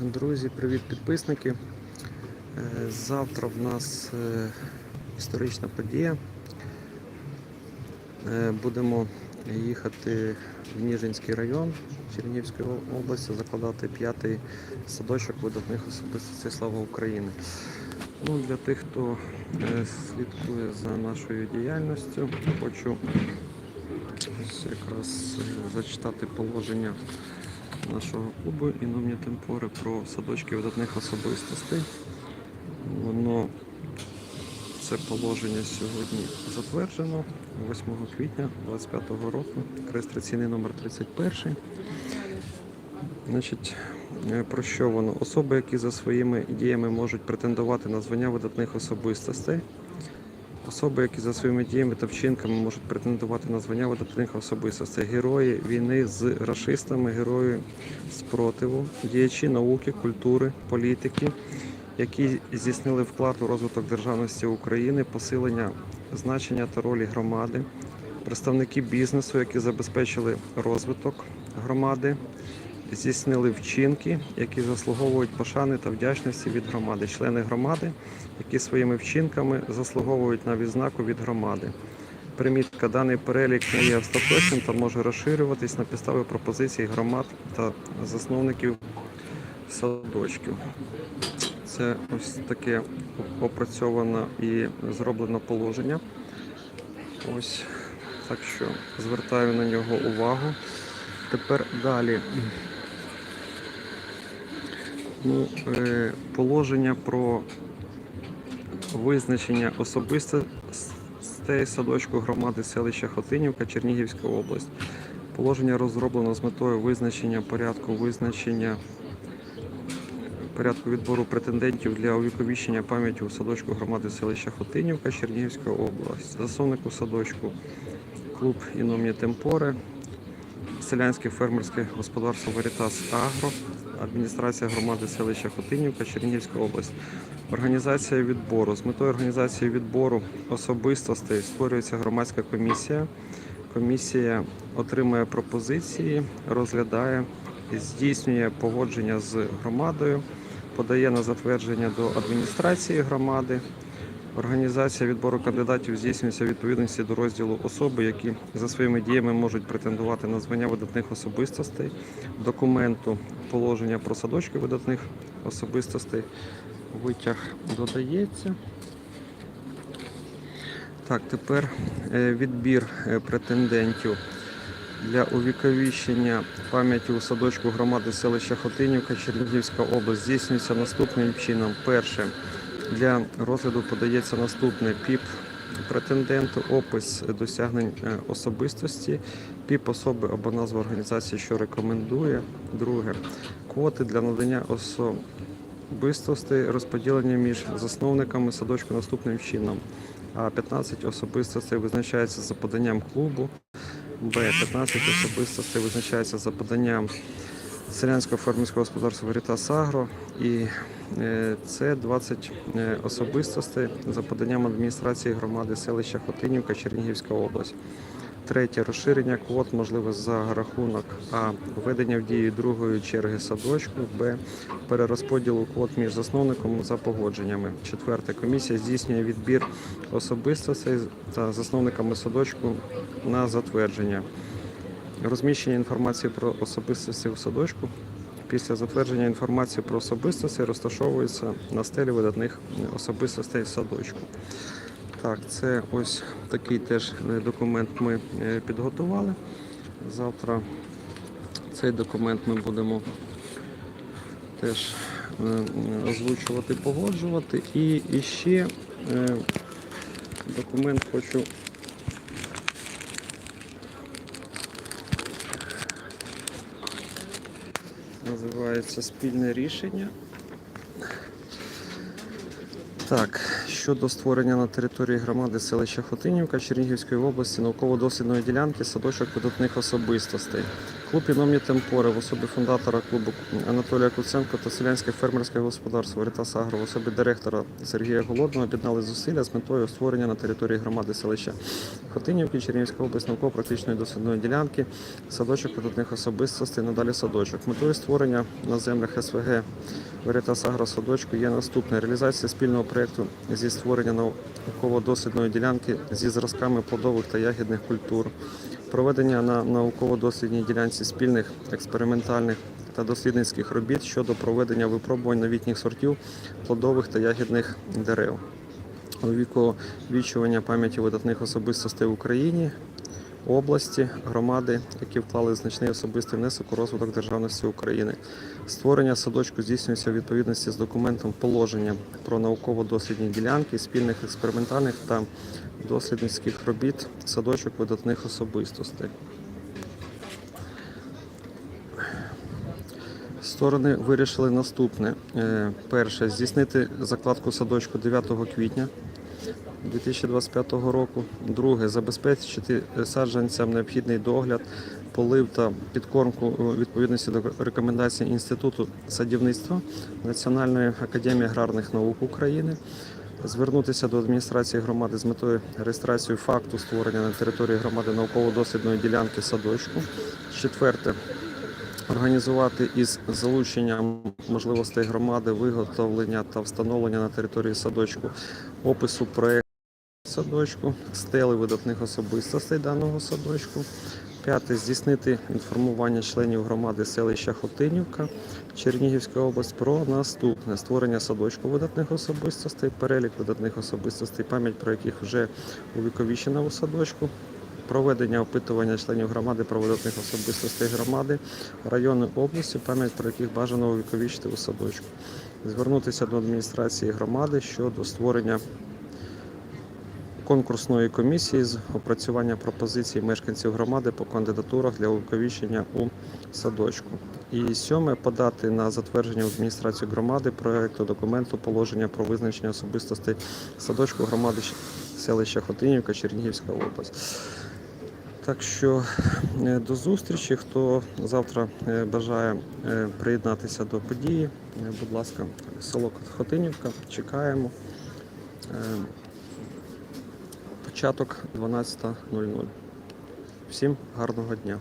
друзі, привіт підписники. Е, Завтра в нас е, історична подія. Е, Будемо їхати в Ніжинський район Чернігівської області, закладати п'ятий садочок видатних особистостей Слава України. Ну, для тих, хто слідкує за нашою діяльністю, хочу якраз зачитати положення нашого клубу Іномні Темпори про садочки видатних особистостей. Воно це положення сьогодні затверджено 8 квітня 2025 року, реєстраційний номер 31. Значить, е, про що воно? Особи, які за своїми діями можуть претендувати на звання видатних особистостей. Особи, які за своїми діями та вчинками можуть претендувати на звання видатних особистостей, герої війни з рашистами, герої спротиву, діячі науки, культури, політики, які здійснили вклад у розвиток державності України, посилення значення та ролі громади, представники бізнесу, які забезпечили розвиток громади, здійснили вчинки, які заслуговують пошани та вдячності від громади, члени громади, які своїми вчинками заслуговують на відзнаку від громади. Примітка, даний перелік не є остаточним та може розширюватись на підставі пропозицій громад та засновників садочків. Це ось таке опрацьовано і зроблено положення. Ось так що звертаю на нього увагу. Тепер далі. Ну, положення про визначення особистостей садочку громади селища Хотинівка, Чернігівська область. Положення розроблено з метою визначення порядку визначення порядку відбору претендентів для увіковічення пам'яті у садочку громади селища Хотинівка, Чернігівська область. Засновнику садочку клуб Іномні Темпоре, селянське фермерське господарство Верітас Агро, адміністрація громади селища Хотинівка, Чернігівська область. Організація відбору. З метою організації відбору особистостей створюється громадська комісія. Комісія отримує пропозиції, розглядає, здійснює погодження з громадою, подає на затвердження до адміністрації громади. Організація відбору кандидатів здійснюється у відповідності до розділу особи, які за своїми діями можуть претендувати на звання видатних особистостей, документу положення про садочки видатних особистостей. Витяг додається. Так, тепер е, відбір е, претендентів для увіковіщення пам'яті у садочку громади селища Хотинівка, Чернігівська область здійснюється наступним чином. Перше, для розгляду подається наступне ПІП претенденту, опис досягнень е, особистості, ПІП особи або назва організації, що рекомендує. Друге, квоти для надання особистостей розподілення між засновниками садочку наступним чином. А 15 особистостей визначається за поданням клубу. Б. 15 особистостей визначається за поданням селянського фермерського господарства Верітас Агро. І е, С. 20 е, особистостей за поданням адміністрації громади селища Хотинівка, Чернігівська область. Третє розширення квот можливе за рахунок А. Введення в дію другої черги садочку, Б. Перерозподілу квот між засновником за погодженнями. Четверте. Комісія здійснює відбір особистостей та засновниками садочку на затвердження. Розміщення інформації про особистості у садочку. Після затвердження інформації про особистості розташовується на стелі видатних особистостей садочку. Так, це ось такий теж е, документ ми е, підготували. Завтра цей документ ми будемо теж е, озвучувати, погоджувати. І, ще документ хочу називається спільне рішення. Так, щодо створення на території громади селища Хотинівка Чернігівської області науково-дослідної ділянки садочок видатних особистостей. Клуб «Іномні Темпори» в особі фундатора клубу Анатолія Куценко та селянське фермерське господарство Веритас Агро в особі директора Сергія Голодного об'єднали зусилля з метою створення на території громади селища Хотинівки, Чернігівська область науково-практичної дослідної ділянки, садочок видатних особистостей, надалі садочок. Метою створення на землях СВГ Веритас Агро садочку є наступне реалізація спільного проєкту зі створення науково-дослідної ділянки зі зразками плодових та ягідних культур, проведення на науково-дослідній ділянці спільних експериментальних та дослідницьких робіт щодо проведення випробувань новітніх сортів плодових та ягідних дерев, увіковічування пам'яті видатних особистостей в Україні, області, громади, які вклали значний особистий внесок у розвиток державності України. Створення садочку здійснюється у відповідності з документом положення про науково-дослідні ділянки, спільних експериментальних та дослідницьких робіт садочок видатних особистостей. Сторони вирішили наступне. Е, Перше, здійснити закладку садочку 9 квітня 2025 року. Друге, забезпечити саджанцям необхідний догляд, полив та підкормку відповідності до рекомендацій Інституту садівництва Національної академії аграрних наук України. Звернутися до адміністрації громади з метою реєстрації факту створення на території громади науково-дослідної ділянки садочку. Четверте, організувати із залученням можливостей громади виготовлення та встановлення на території садочку опису проєкту садочку, стели видатних особистостей даного садочку. П'яте здійснити інформування членів громади селища Хотинівка, Чернігівська область про наступне створення садочку видатних особистостей, перелік видатних особистостей, пам'ять про яких вже увіковічена у садочку, проведення опитування членів громади про видатних особистостей громади, району області, пам'ять про яких бажано увіковічити у садочку. Звернутися до адміністрації громади щодо створення конкурсної комісії з опрацювання пропозицій мешканців громади по кандидатурах для увіковічення у садочку. І сьоме подати на затвердження в адміністрацію громади проекту документу положення про визначення особистостей садочку громади селища Хотинівка, Чернігівська область. Так що е, до зустрічі. Хто завтра е, бажає е, приєднатися до події, будь ласка, село Хотинівка, чекаємо. Початок 12.00. Всім гарного дня.